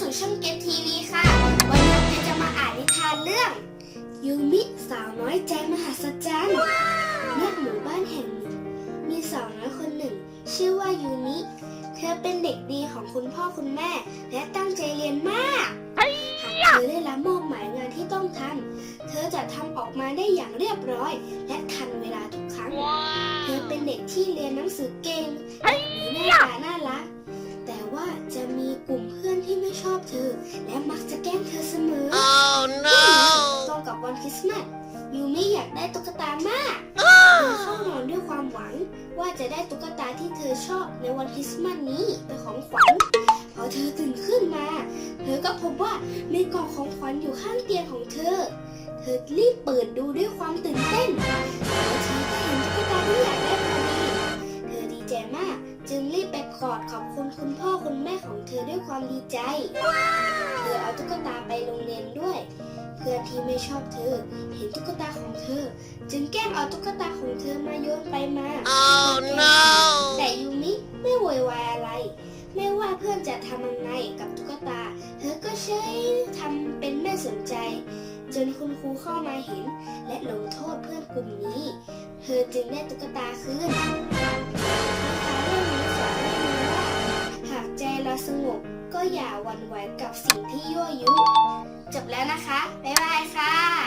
ช่องเก็ตทีวีค่ะ วันนี้เราจะมาอ่านนิทานเรื่อง ยูมิสาวน้อยใจมหัศจรรย์ณหมู่บ้านแห่งหนึ่งมีสาวน้อยคนหนึ่ง ชื่อว่ายูมิ เธอเป็นเด็กดีของคุณพ่อคุณแม่ และตั้งใจเรียนมากหากเธอได้รับมอบหมายงานที่ต้องทำเธอจะทำออกมาได้อย่างเรียบร้อย และทันเวลาทุกครั้ง เธอเป็นเด็กที่เรียนหนังสือเก่งมีหน้าตาน่ารัก และมักจะแกล้งเธอเสมอ Oh no! ตรงกับวันคริสต์มาสยูมิอยากได้ตุ๊กตามากเธอเข้านอนด้วยความหวัง ว่าจะได้ตุ๊กตาที่เธอชอบในวันคริสต์มาสนี้เป็นของขวัญพอเธอตื่นขึ้นมา เธอก็พบว่ามีกล่องของขวัญอยู่ข้างเตียงของเธอ เธอรีบเปิดดูด้วยความตื่นเต้นแล้วเธอก็เห็นตุ๊กตาที่อยากได้พอดี เธอดีใจมาก จึงรีบไปกอดขอบคุณคุณพ่อคุณแม่ของเธอด้วยความดีใจเที่ไม่ชอบเธอ เห็นตุ๊กตาของเธอ จึงแกล้งเอาตุ๊กตาของเธอมาโยนไปมา Oh no! แต่ยูมิไม่โวยวายอะไร ไม่ว่าเพื่อนจะทำยังไงกับตุ๊กตา เธอก็ใช้ทำเป็นไม่สนใจ จนคุณครูเข้ามาเห็น และลงโทษเพื่อนกลุ่มนี้ เธอจึงได้ตุ๊กตาคืนนะคะเรื่องนี้สอนให้รู้ว่าหากใจเราสงบ ก็อย่าหวั่นไหวกับสิ่งที่ยั่วยุ จบแล้วนะคะ บ๊ายบายค่ะ